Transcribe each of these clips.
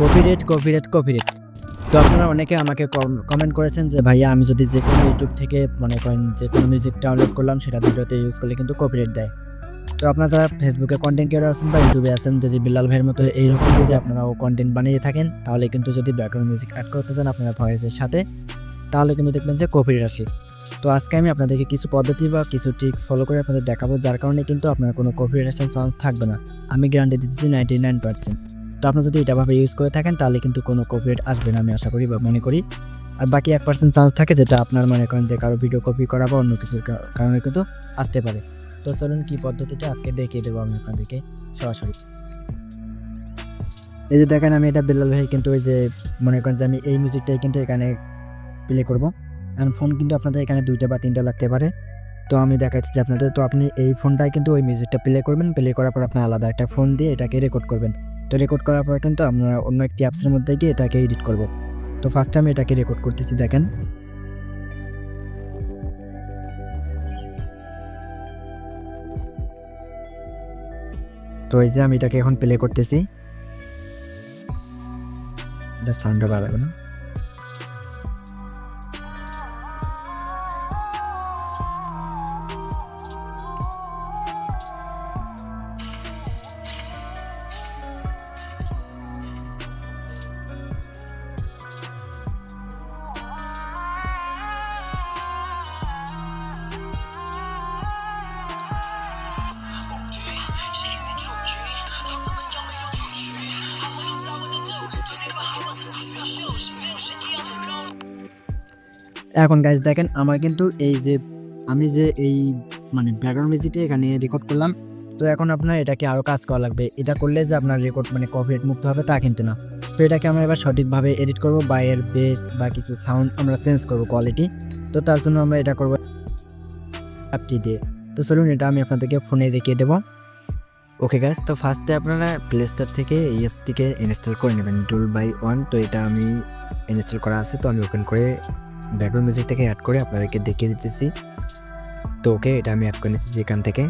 Copyright copyright copyright তো আপনারা অনেকে আমাকে কমেন্ট করেছেন যে, ভাইয়া, আমি যদি যে কোনো ইউটিউব থেকে মনে করেন যে কোনো মিউজিক ডাউনলোড করলাম, সেটা ভিডিওতে ইউজ করলে কিন্তু কপিরেট দেয়। তো আপনারা যারা ফেসবুকে কন্টেন্ট ক্রিয়েটর আছেন বা ইউটিউবে আছেন, যদি বিলাল ভাইয়ের মতো এইরকম যদি আপনারাও কন্টেন্ট বানিয়ে থাকেন, তাহলে কিন্তু যদি ব্যাকগ্রাউন্ড মিউজিক অ্যাড করতে চান আপনার ভয়েসের সাথে, তাহলে কিন্তু দেখবেন যে কপিরেট আসে। তো আজকে আমি আপনাদেরকে কিছু পদ্ধতি বা কিছু ট্রিক্স ফলো করে আপনাদের দেখাবো, যার কারণে কিন্তু আপনার কোনো কপিরেশন চান্স থাকবে না। আমি গ্যারান্টি দিচ্ছি নাইনটি নাইন পার্সেন্ট তো আপনারা যদি এটা ভাবে ইউজ করে থাকেন, তাহলে কিন্তু কোনো কপিরেট আসবে না, আমি আশা করি বা মনে করি। আর বাকি এক পার্সেন্ট চান্স থাকে যেটা আপনার মনে করেন যে কারও ভিডিও কপি করা বা অন্য কিছুর কারণে কিন্তু আসতে পারে। তো চলুন কি পদ্ধতিটা আজকে দেখিয়ে দেবো আমি আপনাদেরকে সরাসরি। এই যে দেখেন, আমি এটা বেলাল ভাই কিন্তু ওই যে মনে করেন যে আমি এই মিউজিকটাই কিন্তু এখানে প্লে করব। কারণ ফোন কিন্তু আপনাদের এখানে দুইটা বা তিনটা লাগতে পারে। তো আমি দেখাচ্ছি যে আপনাদের, তো আপনি এই ফোনটায় কিন্তু ওই মিউজিকটা প্লে করবেন। প্লে করার পর আপনি আলাদা একটা ফোন দিয়ে এটাকে রেকর্ড করবেন। তো রেকর্ড করার পর কিন্তু আমরা অন্য একটি অ্যাপসের মধ্যে গিয়ে এটাকে এডিট করব। তো ফার্স্ট আমি এটাকে রেকর্ড করতেছি, দেখেন। তো এই যে আমি এটাকে এখন প্লে করতেছি। এটা সাউন্ডটা ভালো লাগবে না। এখন গাইজ দেখেন, আমার কিন্তু এই যে, আমি যে এই মানে ব্যাকগ্রাউন্ড মিউজিকটা এখানে রেকর্ড করলাম, তো এখন আপনার এটাকে আরও কাজ করা লাগবে। এটা করলে যে আপনার রেকর্ড মানে কপিরাইট মুক্ত হবে তা কিন্তু না। তো এটাকে আমরা এবার সঠিকভাবে এডিট করব, বা এর বেস বা কিছু সাউন্ড আমরা চেঞ্জ করব কোয়ালিটি তো তার জন্য আমরা এটা করব অ্যাপটি দিয়ে। তো চলুন, এটা আমি আপনাদেরকে ফোনে দেখিয়ে দেবো। ওকে গাইজ তো ফার্স্টে আপনারা প্লে স্টোর থেকে এই অ্যাপসটিকে ইনস্টল করে নেবেন টুল বাই ওয়ান তো এটা আমি ইনস্টল করা আছে, তো আমি ওপেন করে ব্যাকগ্রাউন্ড মিউজিকটাকে অ্যাড করে আপনাদেরকে দেখিয়ে দিতেছি। তো ওকে এটা আমি অ্যাড করে নিতেছি এখান থেকে।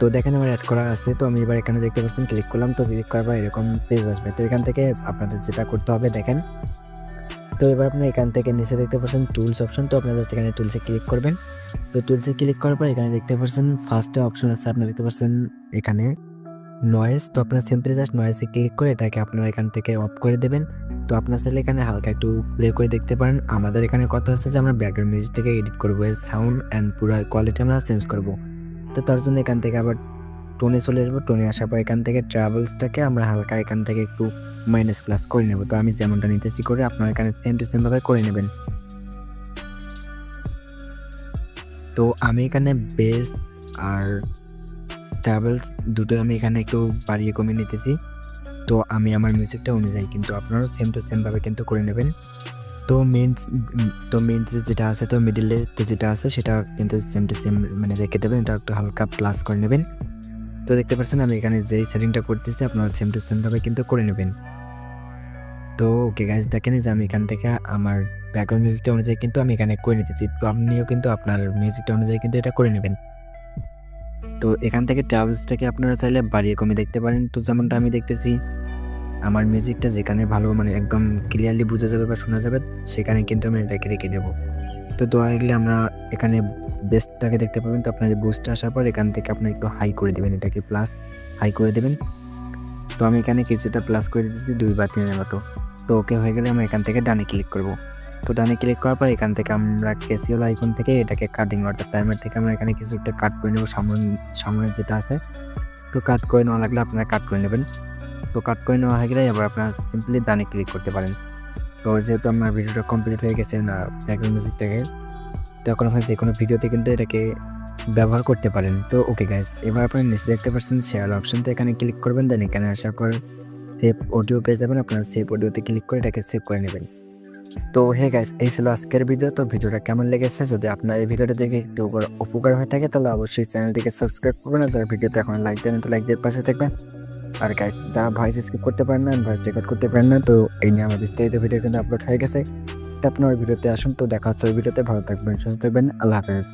তো দেখেন আমার অ্যাড করা আছে, তো আমি এবার এখানে দেখতে পাচ্ছেন ক্লিক করলাম, তো ক্লিক করার পর এরকম পেজ আসবে। তো এখান থেকে আপনাদের যেটা করতে হবে, দেখেন। তো এবার আপনি এখান থেকে নিচে দেখতে পাচ্ছেন টুলস অপশন তো আপনারা জাস্ট এখানে টুলসে ক্লিক করবেন। তো টুলসে ক্লিক করার পর এখানে দেখতে পাচ্ছেন ফার্স্টে অপশন আছে, আপনারা দেখতে পাচ্ছেন এখানে। নয়েজ তো আপনার সিম্পলি জাস্ট নয়েজে ক্লিক করে এটাকে আপনারা এখান থেকে অফ করে দেবেন। তো আপনার চাইলে এখানে হালকা একটু প্লে করে দেখতে পারেন। আমাদের এখানে কথা হচ্ছে যে আমরা ব্যাকগ্রাউন্ড মিউজিকটাকে এডিট করব, এর সাউন্ড অ্যান্ড পুরো কোয়ালিটি আমরা চেঞ্জ করব। তো তার জন্য এখান থেকে আবার টোনে চলে আসব। টোনে আসার পর এখান থেকে ট্রাভেলসটাকে আমরা হালকা এখান থেকে একটু মাইনাস প্লাস করে নেব। তো আমি যেমনটা নিতেছি করে, আপনার এখানে সেম টু সেমভাবে করে নেবেন। তো আমি এখানে বেস আর ট্রাভেলস দুটো আমি এখানে একটু বাড়িয়ে কমিয়ে নিতেছি। তো আমি আমার মিউজিকটা অনুযায়ী কিন্তু আপনারাও সেম টু সেমভাবে কিন্তু করে নেবেন। তো মেন্স তো মেন্স যেটা আছে, তো মিডিলে যেটা আছে, সেটা কিন্তু সেম টু সেম মানে রেখে দেবেন। এটা একটু হালকা প্লাস করে নেবেন। তো দেখতে পাচ্ছেন আমি এখানে যেই সেটিংটা করতেছি, আপনারা সেম টু সেমভাবে কিন্তু করে নেবেন। তো ওকে গাইজ দেখেন যে আমি এখান থেকে আমার ব্যাকগ্রাউন্ড মিউজিকটা অনুযায়ী কিন্তু আমি এখানে করে নিতেছি। তো আপনিও কিন্তু আপনার মিউজিকটা অনুযায়ী কিন্তু এটা করে নেবেন। তো এখান থেকে ট্রাভেলসটাকে আপনারা চাইলে বাড়িয়ে কমে দেখতে পারেন। তো যেমনটা আমি দেখতেছি, আমার মিউজিকটা যেখানে ভালো মানে একদম ক্লিয়ারলি বোঝা যাবে বা শোনা যাবে, সেখানে কিন্তু আমি এটাকে রেখে দেবো। তো দোয়া গেলে আমরা এখানে বেস্টটাকে দেখতে পাবেন। তো আপনার যে বুস্টটা আসার পর এখান থেকে আপনি একটু হাই করে দেবেন, এটাকে প্লাস হাই করে দেবেন। তো আমি এখানে কিছুটা প্লাস করে দিচ্ছি দুই বা তিনের মতো। তো ওকে হয়ে গেলে আমরা এখান থেকে ডানে ক্লিক করব। তো ডানে ক্লিক করার পর এখান থেকে আমরা ক্যাসিওল আইকন থেকে এটাকে কাটিং অর্থাৎ টাইমার থেকে আমরা এখানে কিছু একটা কাট করে নেব সামনে সামনে যেটা আছে। তো কাট করে নেওয়া লাগলে আপনারা কাট করে নেবেন। তো কাট করে নেওয়া হয়ে গেলে এবার আপনারা সিম্পলি ডানে ক্লিক করতে পারেন। তো যেহেতু আমার ভিডিওটা কমপ্লিট হয়ে গেছে, না ব্যাকগ্রাউন্ড মিউজিকটাকে তো এখন আপনি যে কোনো ভিডিওতে কিন্তু এটাকে ব্যবহার করতে পারেন। তো ওকে গাইজ এবার আপনি নিচে দেখতে পাচ্ছেন শেয়ার অপশন তো এখানে ক্লিক করবেন দেন এখানে আসার পর সেভ অডিও পেয়ে যাবেন। আপনারা সেভ অডিওতে ক্লিক করে এটাকে সেভ করে নেবেন। তো হে গাইস এই ছিল আজকের ভিডিও তো ভিডিওটা কেমন লেগেছে? যদি আপনার এই ভিডিওটা দেখে একটু উপকার হয়ে থাকে, তাহলে অবশ্যই চ্যানেলটিকে সাবস্ক্রাইব করবেন আর যারা ভিডিওতে এখন লাইক দেন তো লাইক দিয়ে পাশে থাকবেন। আর গাইস যারা ভয়েস স্কিপ করতে পারেন না ভয়েস রেকর্ড করতে পারেন না, তো এই নিয়ে আমার বিস্তারিত ভিডিও কিন্তু আপলোড হয়ে গেছে। তো আপনার ভিডিওতে আসুন, তো দেখা হচ্ছে ওই ভিডিওতে ভালো থাকবেন, সুস্থ থাকবেন, আল্লাহ হাফেজ।